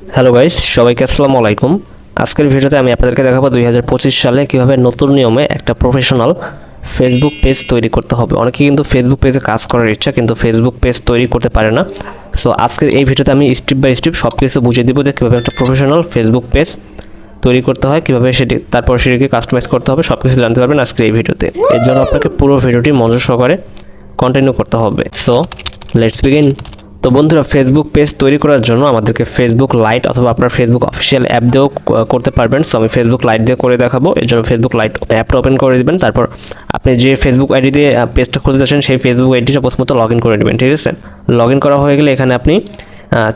Hello guys সবাইকে আসসালামু আলাইকুম। আজকের ভিডিওতে আমি আপনাদেরকে দেখাবো দুই হাজার পঁচিশ সালে কীভাবে নতুন নিয়মে একটা প্রফেশনাল ফেসবুক পেজ তৈরি করতে হবে। অনেকে কিন্তু ফেসবুক পেজে কাজ করার ইচ্ছা, কিন্তু ফেসবুক পেজ তৈরি করতে পারে না। সো আজকের এই ভিডিওতে আমি স্টেপ বাই স্টেপ সব কিছু বুঝিয়ে দিব যে কীভাবে একটা প্রফেশনাল ফেসবুক পেজ তৈরি করতে হয়, কীভাবে সেটি, তারপর সেটিকে কাস্টমাইজ করতে হবে সব কিছু জানতে পারবেন আজকের এই ভিডিওতে। এর জন্য আপনাকে পুরো ভিডিওটি মনোযোগ সহকারে কন্টিনিউ করতে হবে। সো লেটস বিগিন তো বন্ধুরা ফেসবুক পেজ তৈরি করার জন্য আমাদেরকে ফেসবুক লাইট অথবা আপনার ফেসবুক অফিসিয়াল অ্যাপ দিয়েও করতে পারবেন। সো আমি ফেসবুক লাইট দিয়ে করে দেখাবো। এর জন্য ফেসবুক লাইট অ্যাপটা ওপেন করে দিবেন। তারপর আপনি যে ফেসবুক আইডি দিয়ে পেজটা খুলতে চাচ্ছেন সেই ফেসবুক আইডিটা প্রথমত লগ করে নেবেন, ঠিক আছে? লগ করা হয়ে গেলে এখানে আপনি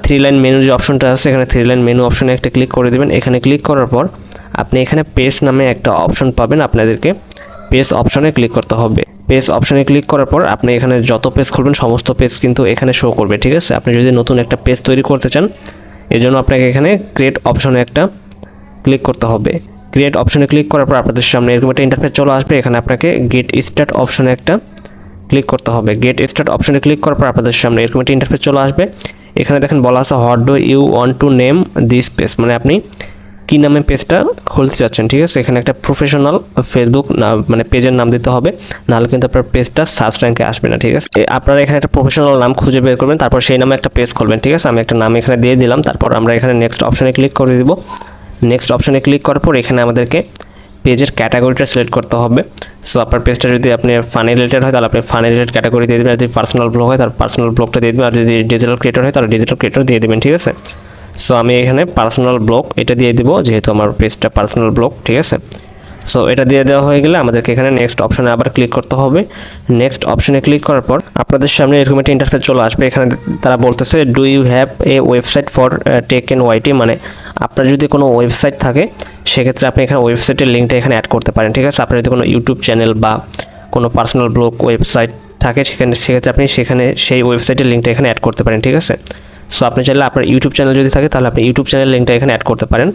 থ্রি লাইন মেনু যে অপশনটা আছে, এখানে থ্রি লাইন মেনু অপশনে একটা ক্লিক করে দেবেন। এখানে ক্লিক করার পর আপনি এখানে পেজ নামে একটা অপশন পাবেন আপনাদেরকে। পেজ অপশনে ক্লিক করতে হবে। পেজ অপশনে ক্লিক করার পর আপনি এখানে যত পেজ খুলবেন, সমস্ত পেজ কিন্তু এখানে শো করবে, ঠিক আছে? আপনি যদি নতুন একটা পেজ তৈরি করতে চান এই জন্য আপনাকে এখানে ক্রিয়েট অপশনে একটা ক্লিক করতে হবে। ক্রিয়েট অপশনে ক্লিক করার পর আপনাদের সামনে এরকম একটা ইন্টারফেস চলে আসবে, এখানে আপনাকে গেট স্টার্ট অপশনে একটা ক্লিক করতে হবে। গেট স্টার্ট অপশনে ক্লিক করার পর আপনাদের সামনে এরকম একটা ইন্টারফেস চলে আসবে। এখানে দেখেন বলা আছে what do you want to name this page মানে আপনি কী নামে পেজটা খুলতে চাচ্ছেন, ঠিক আছে? এখানে একটা প্রফেশনাল ফেসবুক মানে পেজের নাম দিতে হবে। নাহলে কিন্তু আপনার পেজটা সার্চ র্যাঙ্কে আসবে না, ঠিক আছে? আপনারা এখানে একটা প্রফেশনাল নাম খুঁজে বের করবেন, তারপর সেই নামে একটা পেজ খুলবেন, ঠিক আছে? আমি একটা নাম এখানে দিয়ে দিলাম, তারপর আমরা এখানে নেক্সট অপশনে ক্লিক করে দিব। নেক্সট অপশনে ক্লিক করার পর এখানে আমাদেরকে পেজের ক্যাটাগরিটা সিলেক্ট করতে হবে। সো আপনার পেজটা যদি আপনি ফানি রিলেটেড হয়, তাহলে আপনি ফানি রিলেটেড ক্যাটাগরি দিয়ে দেবেন। আর যদি পার্সোনাল ব্লগ হয়, তাহলে পার্সোনাল ব্লগটা দিয়ে দেবেন। আর যদি ডিজিটাল ক্রিয়েটর হয়, তাহলে ডিজিটাল ক্রিয়েটর দিয়ে দেবেন, ঠিক আছে? সো আমি এখানে পার্সোনাল ব্লগ এটা দিয়ে দিব, যেহেতু আমার পেজটা পার্সোনাল ব্লগ ঠিক আছে? সো এটা দিয়ে দেওয়া হয়ে গেলে আমাদেরকে এখানে নেক্সট অপশনে আবার ক্লিক করতে হবে। নেক্সট অপশনে ক্লিক করার পর আপনাদের সামনে এরকম একটা ইন্টারফেস চলে আসবে। এখানে তারা বলতেছে do you have a website for tech N YT মানে আপনার যদি কোনো ওয়েবসাইট থাকে, সেক্ষেত্রে আপনি এখানে ওয়েবসাইটের লিঙ্কটা এখানে অ্যাড করতে পারেন, ঠিক আছে? আপনার যদি কোনো ইউটিউব চ্যানেল বা কোনো পার্সোনাল ব্লগ ওয়েবসাইট থাকে, সেখানে, সেক্ষেত্রে আপনি সেখানে সেই ওয়েবসাইটের লিঙ্কটা এখানে অ্যাড করতে পারেন, ঠিক আছে? সো আপনি চাইলে আপনার ইউটিউব চ্যানেল যদি থাকে, তাহলে আপনি ইউটিউব চ্যানেল লিঙ্কটা এখানে অ্যাড করতে পারেন।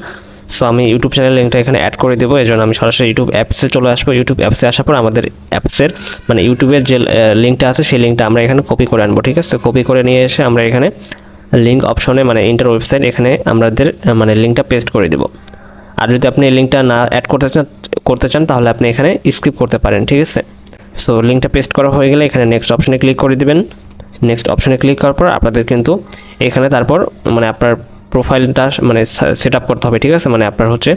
সো আমি ইউটিউব চ্যানেল লিঙ্কটা এখানে অ্যাড করে দেবো এই জন্য আমি সরাসরি ইউটিউব অ্যাপসে চলে আসব। ইউটিউব অ্যাপসে আসার পর আমাদের অ্যাপসের মানে ইউটিউবের যে লিঙ্কটা আছে, সেই লিঙ্কটা আমরা এখানে কপি করে আনব, ঠিক আছে? কপি করে নিয়ে এসে আমরা এখানে লিঙ্ক অপশনে মানে ইন্টার ওয়েবসাইট এখানে আমাদের মানে লিঙ্কটা পেস্ট করে দেবো। আর যদি আপনি এই লিঙ্কটা না অ্যাড করতে চান করতে চান, তাহলে আপনি এখানে স্কিপ করতে পারেন, ঠিক আছে? সো লিঙ্কটা পেস্ট করা হয়ে গেলে এখানে নেক্সট অপশনে ক্লিক করে দেবেন। নেক্সট অপশনে ক্লিক করার পর আপনাদের কিন্তু এখানে তারপর মানে আপনার প্রোফাইলটা মানে সেট করতে হবে, ঠিক আছে? মানে আপনার হচ্ছে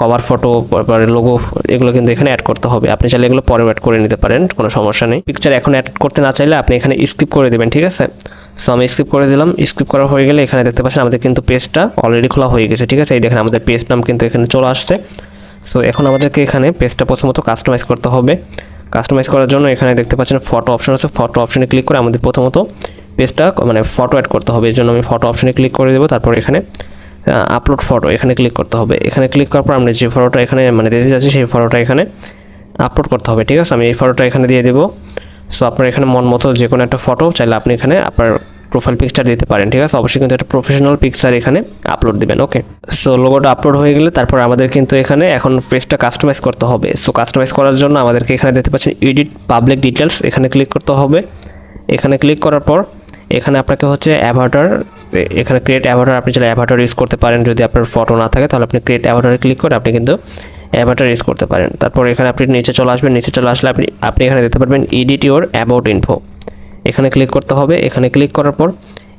কভার ফটো তারপরে লোগো এগুলো কিন্তু এখানে অ্যাড করতে হবে। আপনি চাইলে এগুলো পরে অ্যাড করে নিতে পারেন, কোনো সমস্যা নেই। পিকচার এখন অ্যাড করতে না চাইলে আপনি এখানে স্কিপ করে দেবেন, ঠিক আছে? সো আমি স্কিপ করে দিলাম। স্কিপ করা হয়ে গেলে এখানে দেখতে পাচ্ছেন আমাদের কিন্তু পেজটা অলরেডি খোলা হয়ে গেছে, ঠিক আছে? এই দেখেন আমাদের পেজ নাম কিন্তু এখানে চলে আসছে। সো এখন আমাদেরকে এখানে পেজটা প্রথমত কাস্টমাইজ করতে হবে। কাস্টমাইজ করার জন্য এখানে দেখতে পাচ্ছেন ফটো অপশন আছে। ফটো অপশনে ক্লিক করে আমাদের প্রথমত পেজটা মানে ফটো অ্যাড করতে হবে। এই জন্য আমি ফটো অপশনে ক্লিক করে দেবো। তারপর এখানে আপলোড ফটো এখানে ক্লিক করতে হবে। এখানে ক্লিক করার পর আমরা যে ফটোটা এখানে মানে দিতে যাচ্ছি, সেই ফটোটা এখানে আপলোড করতে হবে, ঠিক আছে? আমি এই ফটোটা এখানে দিয়ে দেবো। সো আপনার এখানে মন মতো যে কোনো একটা ফটো চাইলে আপনি এখানে আপনার প্রোফাইল পিকচার দিতে পারেন, ঠিক আছে? অবশ্যই কিন্তু একটা প্রফেশনাল পিকচার এখানে আপলোড দিবেন ওকে সো লোগোটা আপলোড হয়ে গেলে তারপর আমাদের কিন্তু এখানে এখন পেজটা কাস্টমাইজ করতে হবে। সো কাস্টমাইজ করার জন্য আমাদেরকে এখানে দেখতে পাচ্ছেন এডিট পাবলিক ডিটেলস এখানে ক্লিক করতে হবে। এখানে ক্লিক করার পর এখানে আপনাকে হচ্ছে অ্যাভাটার এখানে ক্রিয়েট অ্যাভাটার আপনি চাইলে অ্যাভাটার ইউজ করতে পারেন। যদি আপনার ফটো না থাকে, তাহলে আপনি ক্রিয়েট অ্যাভাটারে ক্লিক করে আপনি কিন্তু অ্যাভাটার ইউজ করতে পারেন। তারপর এখানে আপনি নিচে চলে আসবেন। নিচে চলে আসলে আপনি আপনি এখানে দেখতে পারবেন এডিট ইউর অ্যাবাউট ইনফো এখানে ক্লিক করতে হবে। এখানে ক্লিক করার পর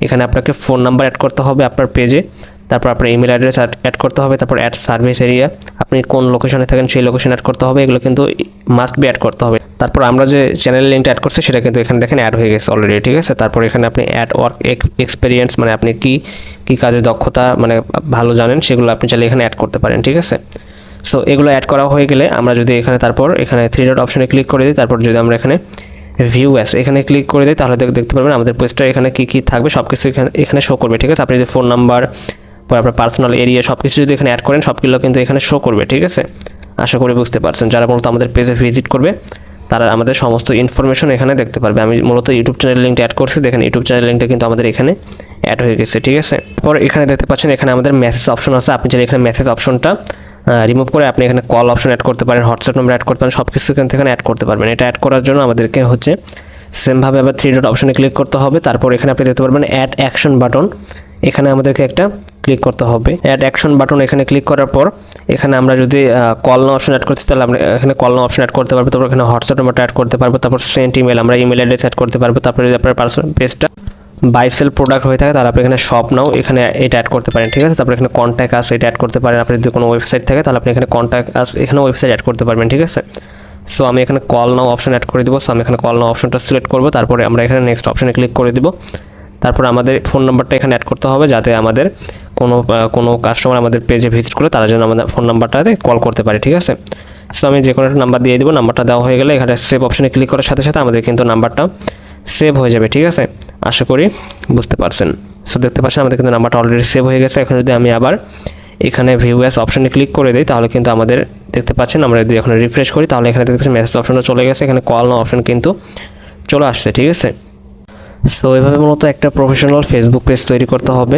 এখানে আপনাকে ফোন নাম্বার অ্যাড করতে হবে আপনার পেজে তারপর আপনার ইমেল অ্যাড্রেস অ্যাড করতে হবে, তারপর অ্যাড সার্ভিস এরিয়া আপনি কোন লোকেশনে থাকেন সেই লোকেশন অ্যাড করতে হবে, এগুলো কিন্তু মাস্ট বি অ্যাড করতে হবে। তারপর আমরা যে চ্যানেল লিঙ্কটা অ্যাড করছি, সেটা কিন্তু এখানে দেখেন অ্যাড হয়ে গেছে অলরেডি ঠিক আছে? তারপর এখানে আপনি অ্যাড ওয়ার্ক এক্সপিরিয়েন্স মানে আপনি কি কি কাজে দক্ষতা মানে ভালো জানেন, সেগুলো আপনি চাইলে এখানে অ্যাড করতে পারেন, ঠিক আছে? সো এগুলো অ্যাড করা হয়ে গেলে আমরা যদি এখানে তারপর, এখানে থ্রি ডট অপশনে ক্লিক করে দিই, তারপর যদি আমরা এখানে ভিউ অ্যাস এখানে ক্লিক করে দিই, তাহলে দেখতে পারবেন আমাদের পোস্টটা এখানে কী কী থাকবে সব কিছু এখানে এখানে শো করবে, ঠিক আছে? আপনি যদি ফোন নাম্বার পর আপনার পার্সোনাল এরিয়া সব কিছু যদি এখানে অ্যাড করেন, সবগুলো কিন্তু এখানে শো করবে, ঠিক আছে? আশা করি বুঝতে পারছেন। যারা মূলত আমাদের পেজে ভিজিট করবে, তারা আমাদের সমস্ত ইনফরমেশন এখানে দেখতে পারবে। আমি মূলত ইউটিউব চ্যানেল লিঙ্কটা অ্যাড করছি, দেখেন ইউটিউব চ্যানেল লিঙ্কটা কিন্তু আমাদের এখানে অ্যাড হয়ে গেছে, ঠিক আছে? পর এখানে দেখতে পাচ্ছেন, এখানে আমাদের মেসেজ অপশন আছে। আপনি চাইলে এখানে মেসেজ অপশনটা রিমুভ করে আপনি এখানে কল অপশন অ্যাড করতে পারেন হোয়াটসঅ্যাপ নম্বর অ্যাড করতে পারেন সব কিছু এখান থেকে অ্যাড করতে পারবেন। এটা অ্যাড করার জন্য আমাদেরকে হচ্ছে সেমভাবে আবার থ্রি ডট অপশনে ক্লিক করতে হবে। তারপর এখানে আপনি দেখতে পারবেন অ্যাড অ্যাকশন বাটন এখানে আমাদেরকে একটা ক্লিক করতে হবে। অ্যাড অ্যাকশন বাটন এখানে ক্লিক করার পর, এখানে আমরা যদি কল না অপশন অ্যাড করতে তাহলে আমরা এখানে কল না অপশন অ্যাড করতে পারব। তারপর এখানে হোয়াটসঅ্যাপ নাম্বারটা অ্যাড করতে পারব। তারপর সেন্ট ইমেল আমরা ইমেল অ্যাড্রেস অ্যাড করতে পারব। তারপরে যদি আপনার পার্সোনাল পেজটা বাই সেল প্রোডাক্ট হয়ে থাকে, তাহলে আপনি এখানে শপ নাও এখানে এটা অ্যাড করতে পারেন, ঠিক আছে? তারপরে এখানে কন্ট্যাক্ট আস এটা অ্যাড করতে পারেন। আপনি যদি কোনো ওয়েবসাইট থাকে, তাহলে আপনি এখানে কন্ট্যাক্ট আস এখানে ওয়েবসাইট অ্যাড করতে পারবেন, ঠিক আছে? সো আমি এখানে কল নাও অপশন অ্যাড করে দেবো। সো আমি এখানে কল নাও অপশনটা সিলেক্ট করব। তারপরে আমরা এখানে নেক্সট অপশনে ক্লিক করে দিব। তারপর আমাদের ফোন নাম্বারটা এখানে অ্যাড করতে হবে যাতে আমাদের কোনো কোনো কাস্টমার আমাদের পেজে ভিজিট করে তারা যেন আমাদের ফোন নাম্বারটাতে কল করতে পারে, ঠিক আছে? সো আমি যে কোনো একটা নাম্বার দিয়ে দেবো নাম্বারটা দেওয়া হয়ে গেলে এখানে সেভ অপশনে ক্লিক করার সাথে সাথে আমাদের কিন্তু নাম্বারটা সেভ হয়ে যাবে, ঠিক আছে? আশা করি বুঝতে পারছেন। সো দেখতে পাচ্ছেন আমাদের কিন্তু নাম্বারটা অলরেডি সেভ হয়ে গেছে। এখন যদি আমি আবার এখানে ভিউ অ্যাস অপশনে ক্লিক করে দিই, তাহলে কিন্তু আমাদের দেখতে পাচ্ছেন, আমরা যদি এখন রিফ্রেশ করি, তাহলে এখানে দেখতে পাচ্ছি মেসেজ অপশনটা চলে গেছে। এখানে কল অপশন কিন্তু চলে আসছে, ঠিক আছে? সো এভাবে মূলত একটা প্রফেশনাল ফেসবুক পেজ তৈরি করতে হবে।